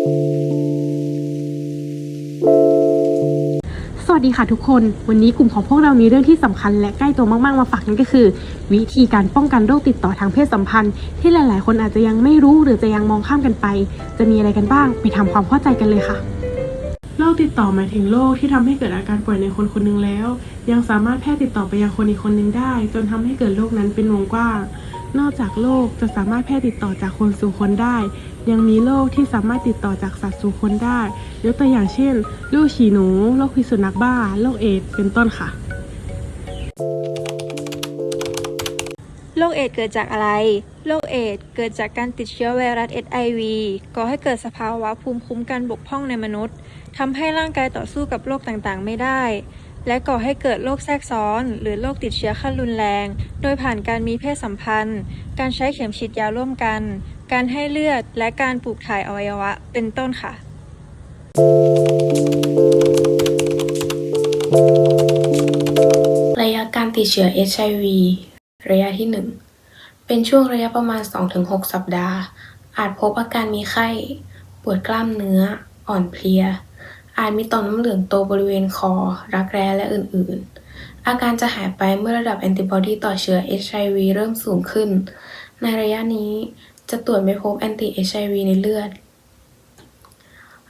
สวัสดีค่ะทุกคน วันนี้กลุ่มของพวกเรามีเรื่องที่สำคัญและใกล้ตัวมากๆมาฝากนั่นก็คือ วิธีการป้องกันโรคติดต่อทางเพศสัมพันธ์ ที่หลายๆ คนอาจจะยังไม่รู้หรือจะยังมองข้ามกันไป จะมีอะไรกันบ้างไปทำความเข้าใจกันเลยค่ะโรคติดต่อหมายถึงโรคที่ทำให้เกิดอาการป่วยในคนคนหนึ่งแล้ว ยังสามารถแพร่ติดต่อไปยังคนอีกคนหนึ่งได้ จนทำให้เกิดโรคนั้นเป็นวงกว้าง นอกจากโรคจะสามารถแพร่ติดต่อจากคนสู่คนได้ ยังมีโรคที่สามารถติดต่อจากสัตว์สู่คนได้ ยกตัวอย่างเช่นโรคฉี่หนูโรคพิษสุนัขบ้าโรคเอดส์เป็นต้นค่ะโรคเอดส์เกิดจากอะไร โรคเอดส์เกิดจากการติดเชื้อไวรัส HIV ก่อให้เกิดสภาวะภูมิคุ้มกันบกพร่องในมนุษย์ทำให้ร่างกายต่อสู้กับโรคต่างๆ ไม่ได้ และก่อให้เกิดโรคแทรกซ้อน หรือโรคติดเชื้อขั้นรุนแรง โดยผ่านการมีเพศสัมพันธ์ การใช้เข็มฉีดยาร่วมกัน การให้เลือด และการปลูกถ่ายอวัยวะ เป็นต้นค่ะ ระยะการติดเชื้อ HIV ระยะที่ 1 เป็นช่วงระยะประมาณ 2-6 สัปดาห์ อาจพบอาการมีไข้ ปวดกล้ามเนื้อ อ่อนเพลีย อาจมีต่อมน้ำเหลืองโตบริเวณคอ รักแร้ และอื่น ๆ อาการจะหายไปเมื่อระดับแอนติบอดีต่อเชื้อ HIV เริ่มสูงขึ้น ในระยะนี้จะตรวจไม่พบแอนติ HIV ในเลือด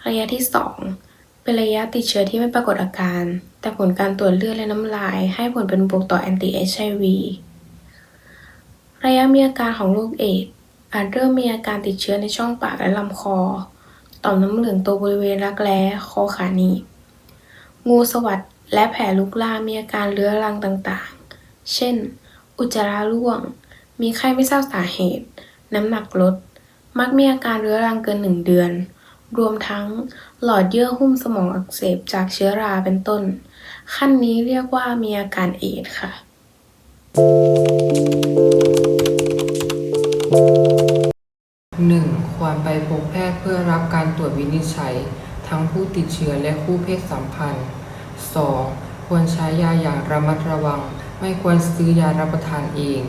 ระยะที่ 2 เป็นระยะติดเชื้อที่ไม่ปรากฏอาการ แต่ผลการตรวจเลือดและน้ำลาย ให้ผลเป็นบวกต่อแอนติ HIV ระยะมีอาการของโรคเอดส์อาจเริ่มมีอาการติดเชื้อในช่องปากและลำคอ ต่อมน้ำเหลืองโตบริเวณรักแร้คอขาหนีบงูสวัสดและแผลลุกลามมีอาการเรื้อรังต่างๆ เช่น อุจจาระร่วง มีไข้ไม่ทราบสาเหตุ น้ำหนักลด มักมีอาการเรื้อรังเกินหนึ่งเดือน รวมทั้งหลอดเยื่อหุ้มสมองอักเสบจากเชื้อราเป็นต้น ขั้นนี้เรียกว่ามีอาการเอด์ค่ะ การตรวจวินิจฉัย ทั้งผู้ติดเชื้อและคู่เพศสัมพันธ์ 2. ควรใช้ยาอย่างระมัดระวัง ไม่ควรซื้อยารับประทานเอง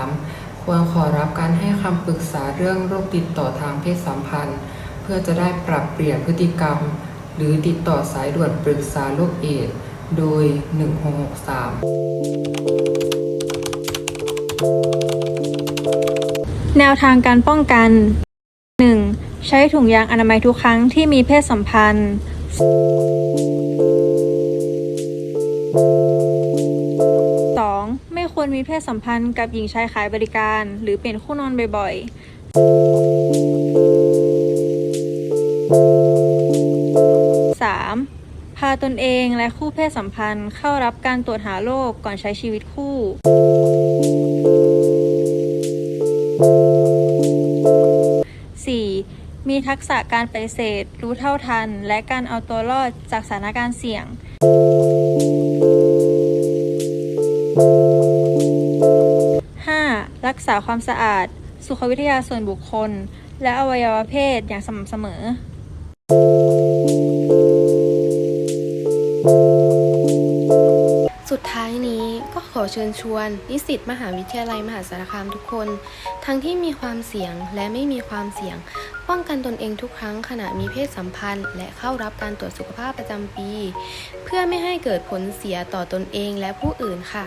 3. ควรขอรับการให้คำปรึกษาเรื่องโรคติดต่อทางเพศสัมพันธ์ เพื่อจะได้ปรับเปลี่ยนพฤติกรรม หรือติดต่อสายด่วนปรึกษาโรคเอดส์โดย 1663แนวทางการป้องกัน ใช้ถุงยางอนามัยทุกครั้งที่มีเพศสัมพันธ์ 2. ไม่ควรมีเพศสัมพันธ์กับหญิงชายขายบริการ หรือเป็นคู่นอนบ่อยๆ 3. พาตนเองและคู่เพศสัมพันธ์เข้ารับการตรวจหาโรคก่อนใช้ชีวิตคู่ มีทักษะการปฏิเสธ รู้เท่าทัน และการเอาตัวรอดจากสถานการณ์เสี่ยง 5. รักษาความสะอาด สุขวิทยาส่วนบุคคล และอวัยวะเพศอย่างสม่ำเสมอ สุดท้ายนี้ก็ขอเชิญชวน นิสิตมหาวิทยาลัยมหาสารคามทุกคน ทั้งที่มีความเสี่ยงและไม่มีความเสี่ยง ป้องกันตนเองทุกครั้งขณะมีเพศสัมพันธ์ และเข้ารับการตรวจสุขภาพประจำปี เพื่อไม่ให้เกิดผลเสียต่อตนเองและผู้อื่นค่ะ